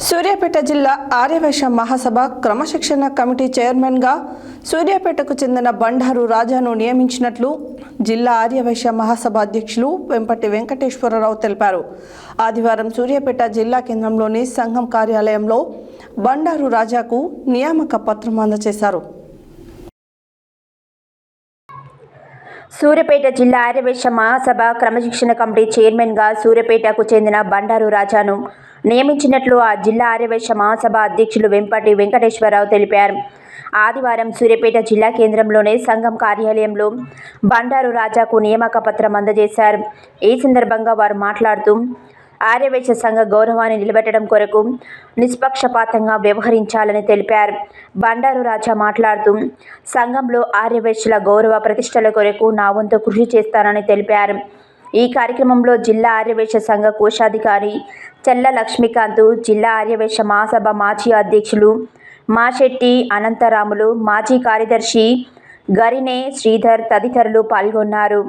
సూర్యాపేట జిల్లా ఆర్యవైశ్య మహాసభ క్రమశిక్షణ కమిటీ చైర్మన్గా సూర్యాపేటకు చెందిన బండారు రాజాను నియమించినట్లు జిల్లా ఆర్యవైశ్య మహాసభ అధ్యక్షులు వెంపటి వెంకటేశ్వరరావు తెలిపారు. ఆదివారం సూర్యాపేట జిల్లా కేంద్రంలోని సంఘం కార్యాలయంలో బండారు రాజాకు నియామక పత్రం అందజేశారు. సూర్యపేట జిల్లా ఆర్యవేశ మహాసభ క్రమశిక్షణ కమిటీ చైర్మన్గా సూర్యపేటకు చెందిన బండారు రాజాను నియమించినట్లు ఆ జిల్లా ఆర్యవేశ మహాసభ అధ్యక్షులు వెంపటి వెంకటేశ్వరరావు తెలిపారు. ఆదివారం సూర్యాపేట జిల్లా కేంద్రంలోని సంఘం కార్యాలయంలో బండారు రాజాకు నియామక పత్రం అందజేశారు. ఈ సందర్భంగా వారు మాట్లాడుతూ ఆర్యవేశ సంఘ గౌరవాన్ని నిలబెట్టడం కొరకు నిష్పక్షపాతంగా వ్యవహరించాలని తెలిపారు. బండారు రాజా మాట్లాడుతూ సంఘంలో ఆర్యవేశుల గౌరవ ప్రతిష్టల కొరకు నా వంతు కృషి చేస్తానని తెలిపారు. ఈ కార్యక్రమంలో జిల్లా ఆర్యవేశ సంఘ కోశాధికారి చెల్ల లక్ష్మీకాంత్ జిల్లా ఆర్యవేశ మహాసభ మాజీ అధ్యక్షులు మాశెట్టి అనంతరాములు మాజీ కార్యదర్శి గరినే శ్రీధర్ తదితరులు పాల్గొన్నారు.